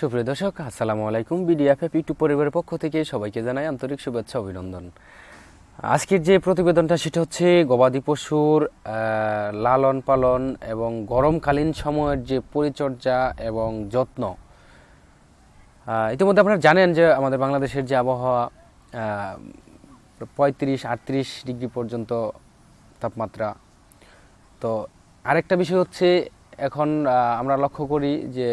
সুপ্রিয় দর্শক, আসসালামু আলাইকুম। বিডিএফএফ ইউটিউব পরিবারের পক্ষ থেকে সবাইকে জানাই আন্তরিক শুভেচ্ছা, অভিনন্দন। আজকের যে প্রতিবেদনটা, সেটা হচ্ছে গবাদি পশুর লালন পালন এবং গরমকালীন সময়ের যে পরিচর্যা এবং যত্ন। ইতিমধ্যে আপনারা জানেন যে আমাদের বাংলাদেশের যে আবহাওয়া পঁয়ত্রিশ, আটত্রিশ ডিগ্রি পর্যন্ত তাপমাত্রা। তো আরেকটা বিষয় হচ্ছে এখন আমরা লক্ষ্য করি যে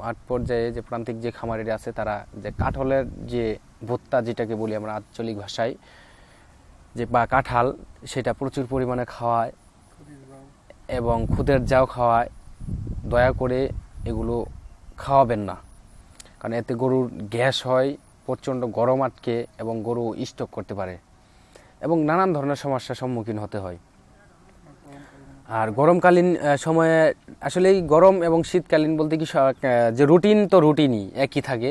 মাঠ পর্যায়ে যে প্রান্তিক যে খামারিরা আছে, তারা যে কাঠলের যে ভুট্টা, যেটাকে বলি আমরা আঞ্চলিক ভাষায়, যে বা কাঁঠাল, সেটা প্রচুর পরিমাণে খাওয়ায় এবং খুদের যাও খাওয়ায়। দয়া করে এগুলো খাওয়াবেন না, কারণ এতে গরুর গ্যাস হয়, প্রচণ্ড গরম আটকে এবং গরু স্টক করতে পারে এবং নানান ধরনের সমস্যার সম্মুখীন হতে হয়। আর গরমকালীন সময়ে আসলে গরম এবং শীতকালীন বলতে কি যে রুটিন তো রুটিনই একই থাকে।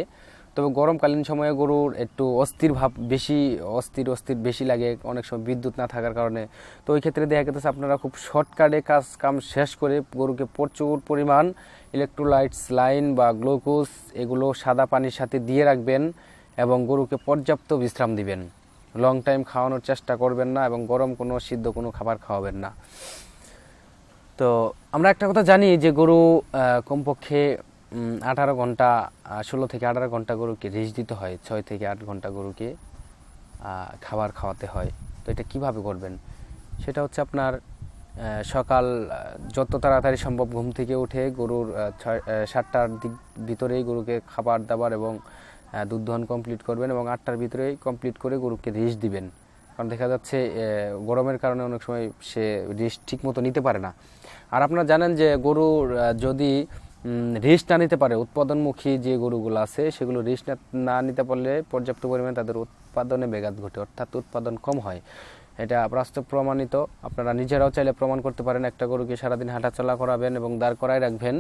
তবে গরমকালীন সময়ে গরুর একটু অস্থির ভাব বেশি, অস্থির অস্থির বেশি লাগে। অনেক সময় বিদ্যুৎ না থাকার কারণে। তো ওই ক্ষেত্রে দেখা গেছে আপনারা খুব শর্টকাটে কাজ, কাম শেষ করে গরুকে প্রচুর পরিমাণ ইলেকট্রোলাইটস লাইন বা গ্লুকোজ এগুলো সাদা পানির সাথে দিয়ে রাখবেন এবং গরুকে পর্যাপ্ত বিশ্রাম দিবেন। লং টাইম খাওয়ানোর চেষ্টা করবেন না এবং গরম কোনো, সিদ্ধ কোনো খাবার খাওয়াবেন না। তো আমরা একটা কথা জানি যে গরু কমপক্ষে আঠারো ঘণ্টা ষোলো থেকে আঠারো ঘণ্টা গরুকে রেস্ট দিতে হয়, ছয় থেকে আট ঘণ্টা গরুকে খাবার খাওয়াতে হয়। তো এটা কীভাবে করবেন? সেটা হচ্ছে আপনার সকাল যত তাড়াতাড়ি সম্ভব ঘুম থেকে উঠে গরুর ছয় সাতটার দিক ভিতরেই গরুকে খাবার দাবার এবং দুধ দহন কমপ্লিট করবেন এবং আটটার ভিতরেই কমপ্লিট করে গরুকে রেস্ট দিবেন। কারণ দেখা যাচ্ছে গরমের কারণে অনেক সময় সে রেস্ট ঠিক মতো নিতে পারে না। আর আপনারা জানেন যে গরুর যদি রেস্ট না নিতে পারে, উৎপাদনমুখী যে গরুগুলো আছে, সেগুলো রেস্ট না নিতে পারলে পর্যাপ্ত পরিমাণে তাদের উৎপাদনে ব্যাঘাত ঘটে, অর্থাৎ উৎপাদন কম হয়। এটা বাস্তব প্রমাণিত। আপনারা নিজেরাও চাইলে প্রমাণ করতে পারেন, একটা গরুকে সারাদিন হাঁটাচলা করাবেন এবং দাঁড় করায় রাখবেন।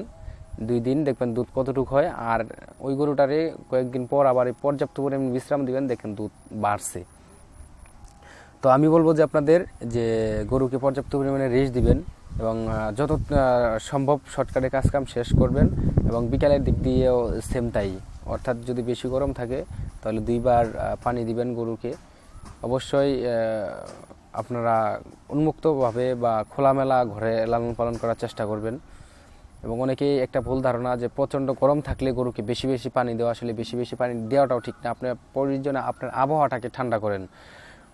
দুই দিন দেখবেন দুধ কতটুকু হয়, আর ওই গরুটারে কয়েকদিন পর আবার পর্যাপ্ত পরিমাণ বিশ্রাম দিবেন, দেখেন দুধ বাড়ছে। তো আমি বলব যে আপনাদের যে গরুকে পর্যাপ্ত পরিমাণে রেস্ট দিবেন এবং যত সম্ভব শর্টকাটে কাজকাম শেষ করবেন এবং বিকালের দিক দিয়েও সেম তাই। অর্থাৎ যদি বেশি গরম থাকে, তাহলে দুইবার পানি দিবেন গরুকে। অবশ্যই আপনারা উন্মুক্তভাবে বা খোলামেলা ঘরে লালন পালন করার চেষ্টা করবেন। এবং অনেকেই একটা ভুল ধারণা যে প্রচণ্ড গরম থাকলে গরুকে বেশি বেশি পানি দেওয়া, আসলে বেশি বেশি পানি দেওয়াটাও ঠিক না। আপনার প্রয়োজনে আপনার আবহাওয়াটাকে ঠান্ডা করেন।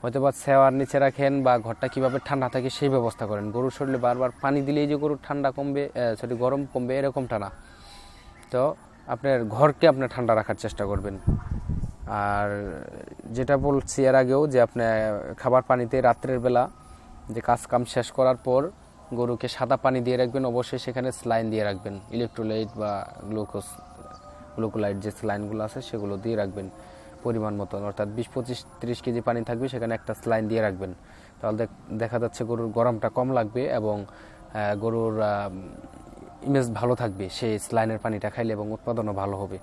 হয়তো বা সেওয়ার নিচে রাখেন বা ঘরটা কীভাবে ঠান্ডা থাকে সেই ব্যবস্থা করেন। গরুর শরীরে বারবার পানি দিলেই যে গরুর ঠান্ডা কমবে সরি, গরম কমবে, এরকমটা না। তো আপনার ঘরকে আপনি ঠান্ডা রাখার চেষ্টা করবেন। আর যেটা বলছি এর আগেও যে আপনি খাবার পানিতে রাত্রের বেলা যে কাজ কাম শেষ করার পর গরুকে সাদা পানি দিয়ে রাখবেন, অবশ্যই সেখানে স্লাইন দিয়ে রাখবেন। ইলেকট্রোলাইট বা গ্লুকোজ, গ্লুকোলাইট যে স্লাইনগুলো আছে সেগুলো দিয়ে রাখবেন। পরিমাণ মতন, অর্থাৎ বিশ পঁচিশ ত্রিশ কেজি পানি থাকবে, সেখানে একটা স্লাইন দিয়ে রাখবেন। তাহলে দেখ- যাচ্ছে গরুর গরমটা কম লাগবে এবং গরুর ইমেজ ভালো থাকবে, সেই স্লাইনের পানিটা খাইলে এবং উৎপাদনও ভালো হবে।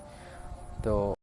তো